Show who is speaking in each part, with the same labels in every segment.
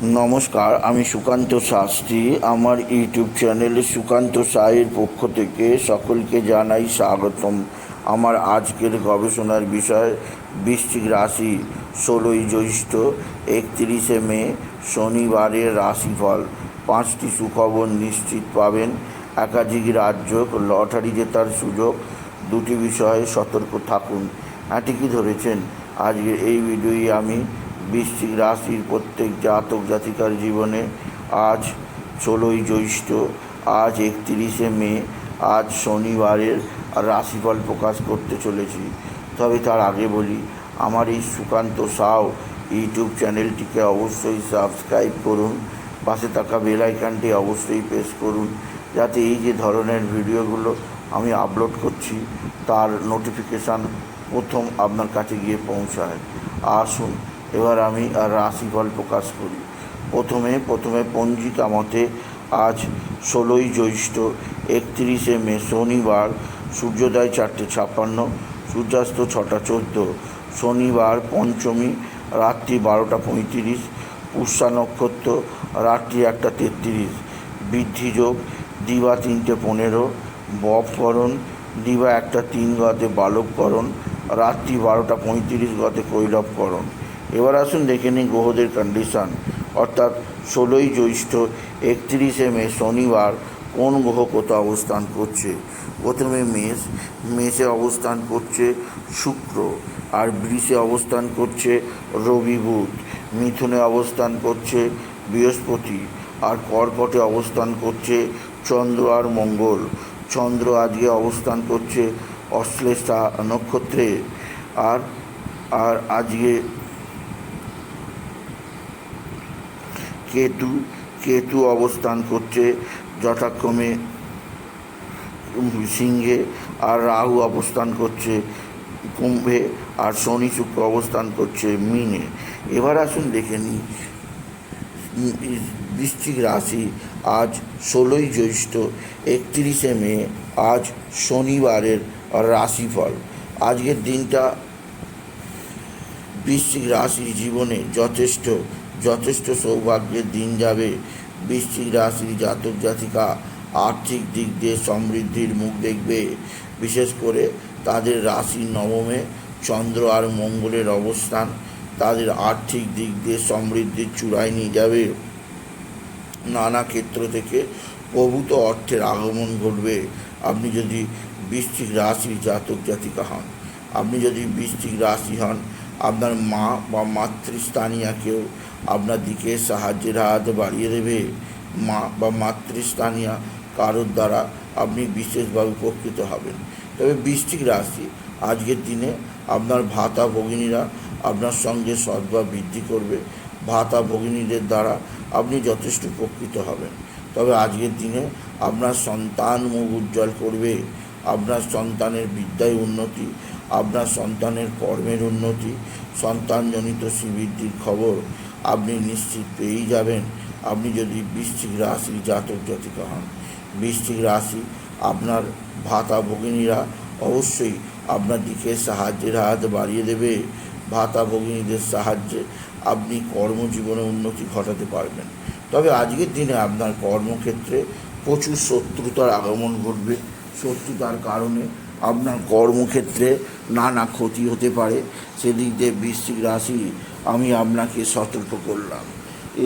Speaker 1: নমস্কার, আমি সুকান্ত শাস্ত্রী। আমার ইউটিউব চ্যানেলে সুকান্ত সাইয়ের পক্ষ থেকে সকলকে জানাই স্বাগতম। আমার আজকের গবেষণার বিষয় বৃশ্চিক রাশি ষোলোই জ্যৈষ্ঠ, একত্রিশে মে, শনিবারের রাশিফল। পাঁচটি সুখবর নিশ্চিত পাবেন। একাধিক রাজ্য লটারি জেতার সুযোগ। দুটি বিষয়ে সতর্ক থাকুন। হ্যাঁ ঠিকই ধরেছেন? আজকের এই ভিডিওই আমি বৃশ্চিক রাশির প্রত্যেক জাতক জাতিকার জীবনে আজ ষোলোই জ্যৈষ্ঠ, আজ একত্রিশে মে, আজ শনিবারের রাশিফল প্রকাশ করতে চলেছি। তবে তার আগে বলি, আমার এই সুকান্ত সাও ইউটিউব চ্যানেলটিকে অবশ্যই সাবস্ক্রাইব করুন, পাশে থাকা বেল আইকনটি অবশ্যই প্রেস করুন, যাতে এই যে ধরনের ভিডিওগুলো আমি আপলোড করছি, তার নোটিফিকেশান প্রথম আপনার কাছে গিয়ে পৌঁছায়। আসুন এবার আমি আর রাশিফল প্রকাশ করি। প্রথমে প্রথমে পঞ্জিকা মতে আজ ষোলোই জ্যৈষ্ঠ, একত্রিশে মে শনিবার, সূর্যোদয় চারটে ছাপ্পান্ন, সূর্যাস্ত ছটা চোদ্দ, শনিবার পঞ্চমী, রাত্রি বারোটা পঁয়ত্রিশ, পুষ্যা নক্ষত্র, রাত্রি একটা তেত্রিশ বৃদ্ধিযোগ দিবা তিনটে পনেরো বপকরণ দিবা একটা তিন গতে বালককরণ রাত্রি বারোটা পঁয়ত্রিশ গতে কৈলবকরণ এবার আসুন দেখে নিই গ্রহদের কন্ডিশান অর্থাৎ ষোলোই জ্যৈষ্ঠ একত্রিশে মে শনিবার কোন গ্রহ কোথাও অবস্থান করছে? প্রথমে মেষ, মেষে অবস্থান করছে শুক্র, আর বৃষে অবস্থান করছে রবি বুধ। মিথুনে অবস্থান করছে বৃহস্পতি, আর কর্কটে অবস্থান করছে চন্দ্র আর মঙ্গল। চন্দ্র আজকে অবস্থান করছে অশ্লেষা নক্ষত্রে, আর আর আজকে কেতু কেতু অবস্থান করছে যথাক্রমে সিংহে আর রাহু অবস্থান করছে কুম্ভে আর শনি শুক্র অবস্থান করছে মিনে। এবার আসুন দেখে নিই। বৃশ্চিক রাশি আজ ষোলোই জ্যৈষ্ঠ, একত্রিশে মে, আজ শনিবারের রাশিফল। আজকের দিনটা বৃশ্চিক রাশির জীবনে যথেষ্ট যথেষ্ট সৌভাগ্যের দিন যাবে। বৃশ্চিক রাশির জাতক জাতিকা আর্থিক দিক দিয়ে সমৃদ্ধির মুখ দেখবে। বিশেষ করে তাদের রাশির নবমে চন্দ্র আর মঙ্গলের অবস্থান তাদের আর্থিক দিক দিয়ে সমৃদ্ধির চূড়ায় নিয়ে যাবে। নানা ক্ষেত্র থেকে প্রভূত অর্থের আগমন ঘটবে। আপনি যদি বৃশ্চিক রাশির জাতক জাতিকা হন, আপনি যদি বৃশ্চিক রাশি হন, আপনার মা বা মাতৃস্থানীয় কেউ আপনার দিকে সাহায্যের হাত বাড়িয়ে দেবে। মা বা মাতৃস্থানীয় কারোর দ্বারা আপনি বিশেষভাবে উপকৃত হবেন। তবে বৃশ্চিক রাশি, আজকের দিনে আপনার ভাতা ভগিনীরা আপনার সঙ্গে সদ্ভাব বৃদ্ধি করবে। ভাতা ভগিনীদের দ্বারা আপনি যথেষ্ট উপকৃত হবেন। তবে আজকের দিনে আপনার সন্তান মুখ উজ্জ্বল করবে। আপনার সন্তানের বিদ্যায় উন্নতি, আপনার সন্তানের কর্মের উন্নতি, সন্তানজনিত শ্রীবৃদ্ধির খবর আপনি নিশ্চিত পেয়েই যাবেন। আপনি যদি বৃশ্চিক রাশি জাতক জাতিকা হন, বৃশ্চিক রাশি আপনার ভাতা ভগিনীরা অবশ্যই আপনার দিকে সাহায্যের হাত বাড়িয়ে দেবে। ভাতা ভগিনীদের সাহায্যে আপনি কর্মজীবনে উন্নতি ঘটাতে পারবেন। তবে আজকের দিনে আপনার কর্মক্ষেত্রে প্রচুর শত্রুতার আগমন ঘটবে। শত্রুতার কারণে আপনার কর্মক্ষেত্রে নানা ক্ষতি হতে পারে। সেদিক দিয়ে বৃশ্চিক রাশি আমি আপনাকে সতর্ক করলাম।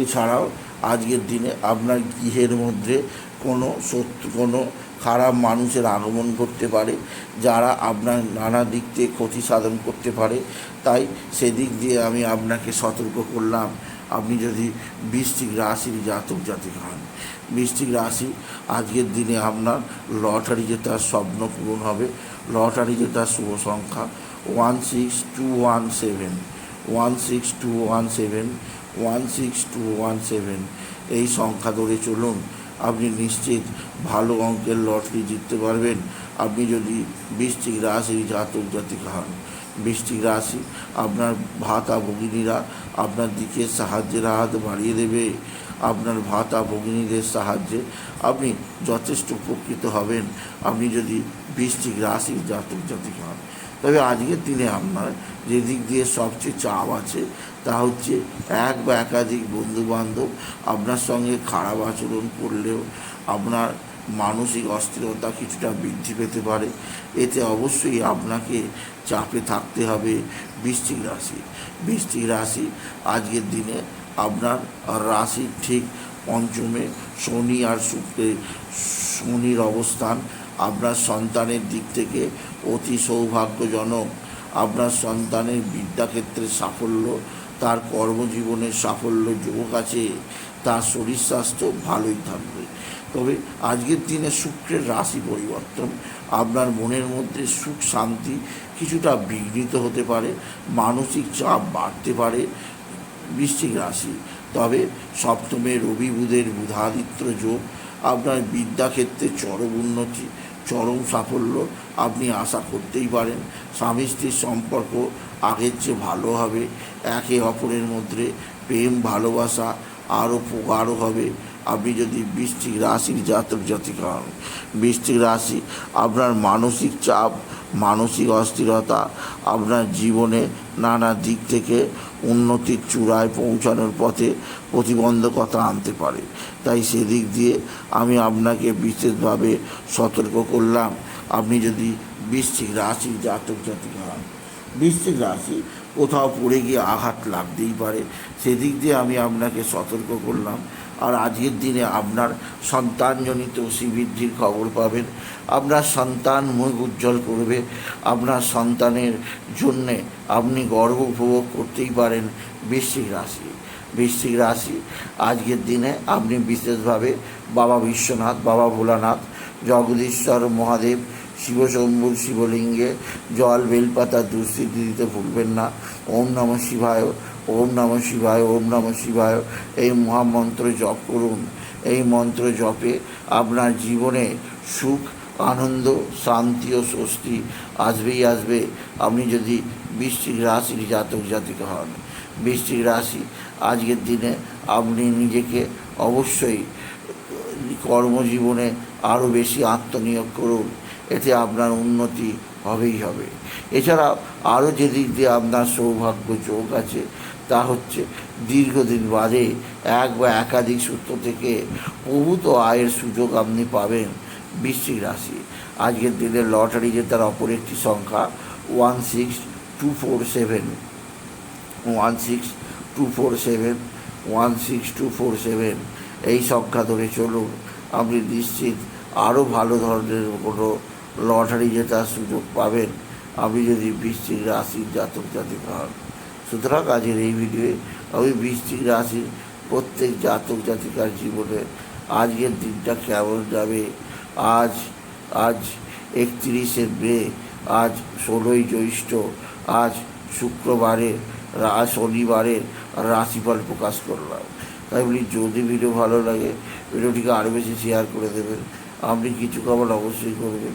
Speaker 1: এছাড়াও, আজকের দিনে আপনার গৃহের মধ্যে কোনো শত্রু, কোনো খারাপ মানুষের আগমন করতে পারে, যারা আপনার নানা দিক থেকে ক্ষতি সাধন করতে পারে। তাই সেদিক দিয়ে আমি আপনাকে সতর্ক করলাম। আপনি যদি বৃষ্টিক রাশির জাতক জাতিক হন বৃষ্টিক রাশি আজকের দিনে আপনার লটারি জেতার স্বপ্ন পূরণ হবে। লটারি জেতার শুভ সংখ্যা one six two one seven. One six two one seven one six two one seven এই সংখ্যা ধরে চলুন, আপনি নিশ্চিত ভালো অঙ্কের লটারি জিততে পারবেন। আপনি যদি বৃশ্চিক রাশির জাতক জাতিকা হন, বৃশ্চিক রাশি আপনার ভাতা ভগিনীরা আপনার দিকে সাহায্যের হাত বাড়িয়ে দেবে। আপনার ভাতা ভগিনীদের সাহায্যে আপনি যথেষ্ট উপকৃত হবেন। আপনি যদি বৃশ্চিক রাশির জাতক জাতিকা হন তবে আজকের দিনে আপনার যে দিক দিয়ে সবচেয়ে চাপ আছে, তা হচ্ছে এক বা একাধিক বন্ধু বান্ধব আপনার সঙ্গে খারাপ আচরণ করলেও আপনার মানসিক অস্থিরতা কিছুটা বৃদ্ধি পেতে পারে। এতে অবশ্যই আপনাকে চাপে থাকতে হবে বৃশ্চিক রাশি। বৃশ্চিক রাশি আজকের দিনে আপনার রাশির ঠিক পঞ্চমে শনি আর শুক্রের শনির অবস্থান আপনার সন্তানের দিক থেকে অতি সৌভাগ্যজনক। আপনার সন্তানের বিদ্যাক্ষেত্রে সাফল্য, তার কর্মজীবনের সাফল্য যোগ আছে, তার শরীর স্বাস্থ্য ভালোই থাকবে। তবে আজকের দিনে শুক্রের রাশি পরিবর্তন, আপনার মনের মধ্যে সুখ শান্তি কিছুটা বিঘ্নিত হতে পারে, মানসিক চাপ বাড়তে পারে বৃশ্চিক রাশি। তবে সপ্তমে রবি বুধের বুধাদিত্য যোগ, আপনার বিদ্যাক্ষেত্রে চরম উন্নতি চরম সাফল্য আপনি আশা করতেই পারেন। স্বামী স্ত্রীর সম্পর্ক আগের চেয়ে ভালো হবে। একে অপরের মধ্যে প্রেম, ভালোবাসা আরও প্রগাঢ় হবে। আপনি যদি বৃষ্টিক রাশির জাতক হন, বৃশ্চিক রাশি আপনার মানসিক চাপ মানসিক অস্থিরতা আপনার জীবনে নানা দিক থেকে উন্নতির চূড়ায় পৌঁছানোর পথে প্রতিবন্ধকতা আনতে পারে। তাই সেদিক দিয়ে আমি আপনাকে বিশেষভাবে সতর্ক করলাম। আপনি যদি বৃশ্চিক রাশির জাতক জাতিকা হন, বৃশ্চিক রাশি কোথাও পড়ে গিয়ে আঘাত লাগতেই পারে। সেদিক দিয়ে আমি আপনাকে সতর্ক করলাম। আর আজকের দিনে আপনার সন্তানজনিত শ্রীবৃদ্ধির খবর পাবেন। আপনার সন্তান মুখ উজ্জ্বল করবে। আপনার সন্তানের জন্যে আপনি গর্ব উপভোগ করতেই পারেন বৃশ্চিক রাশি। বৃশ্চিক রাশি, আজকের দিনে আপনি বিশেষভাবে বাবা বিশ্বনাথ, বাবা ভোলানাথ, জগদীশ্বর, মহাদেব শিবশম্ভুর শিবলিঙ্গে জল বেলপাতা দুস্থিতি দিতে ভুলবেন না। ওম নম শিবায়, ওম নম শিবায়, ওম নম শিবায়। এই মহামন্ত্র জপ করুন। এই মন্ত্র জপে আপনার জীবনে সুখ, আনন্দ, শান্তি ও স্বস্তি আসবেই আসবে। আপনি যদি বৃশ্চিক রাশির জাতক জাতিকা হন, বৃশ্চিক রাশি আজকের দিনে আপনি নিজেকে অবশ্যই কর্মজীবনে আরও বেশি আত্মনিয়োগ করুন। এতে আপনার উন্নতি হবেই হবে। এছাড়া আরও যে দিক দিয়ে আপনার সৌভাগ্য যোগ আছে, তা হচ্ছে দীর্ঘদিন বাদে এক বা একাধিক সূত্র থেকে প্রভূত আয়ের সুযোগ আপনি পাবেন বৃশ্চিক রাশি। আজকের দিনে লটারি জেতার অপর একটি সংখ্যা one six two four seven. One six two four seven, one six two four seven. এই সংখ্যা ধরে চলুন, আপনি নিশ্চিত আরও ভালো ধরনের কোনো লটারি জেতার সুযোগ পাবেন। আপনি যদি বৃশ্চিক রাশির জাতক জাতিকা হন। সুতরাং আজকের এই ভিডিওয়ে আমি বৃশ্চিক রাশির প্রত্যেক জাতক জাতিকার জীবনে আজকের দিনটা কেমন যাবে? আজ আজ একত্রিশে মে, আজ ষোলোই জ্যৈষ্ঠ, আজ শুক্রবারের শনিবারের রাশিফল প্রকাশ করলাম। তাই বলি, যদি ভিডিও ভালো লাগে ভিডিওটিকে আরও বেশি শেয়ার করে দেবেন। আপনি কিছু খবর অবশ্যই করবেন।